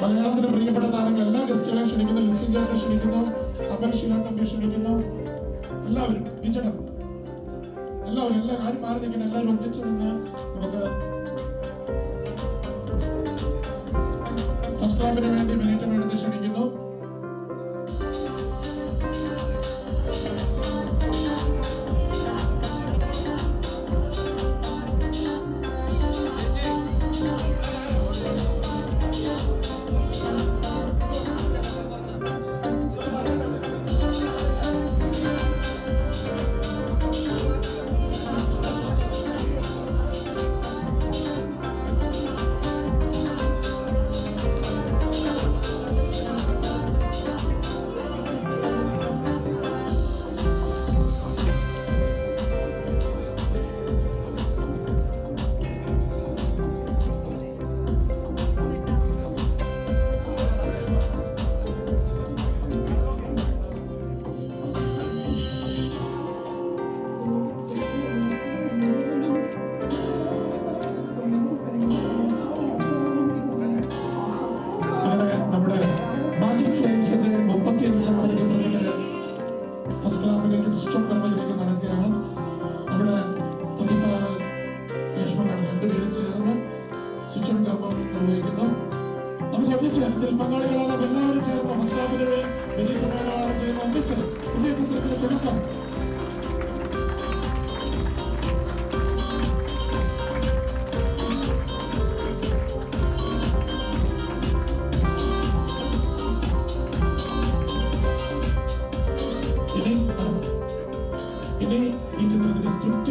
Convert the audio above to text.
മലയാളത്തിലെ പ്രിയപ്പെട്ട താരങ്ങൾ എല്ലാ ഗസ്റ്റുകളെയും ക്ഷണിക്കുന്നു ലിസ്റ്റിൻ ചേട്ടനെ ക്ഷണിക്കുന്നു അമൽ ക്ഷണിക്കുന്നു. എല്ലാവരും ടീച്ചറും എല്ലാവരും എല്ലാവരും ആരും മാറി നിൽക്കണം എല്ലാവരും ഒന്നിച്ച് നിന്ന് നമുക്ക് ഫസ്റ്റ് ക്ലാബിന് വേണ്ടി മിനിറ്റ് എടുത്ത് ക്ഷണിക്കുന്നു. രണ്ടുപേരും ചേർന്ന് സ്വിച്ച് ഓൺ കർമ്മം നിർവഹിക്കുന്നു നമുക്ക് ഒന്നിച്ച് ഇതിൽ പങ്കാളികളാകാം എല്ലാവരും ചേർന്ന് ക്ലാബിന് വലിയ പങ്കാളികളാണ് ചെയ്യുന്ന ഒന്നിച്ച് പുതിയ ചിത്രത്തിന് തുടക്കം. ഇനി ഈ ചിത്രത്തിന്റെ സ്ക്രിപ്റ്റ്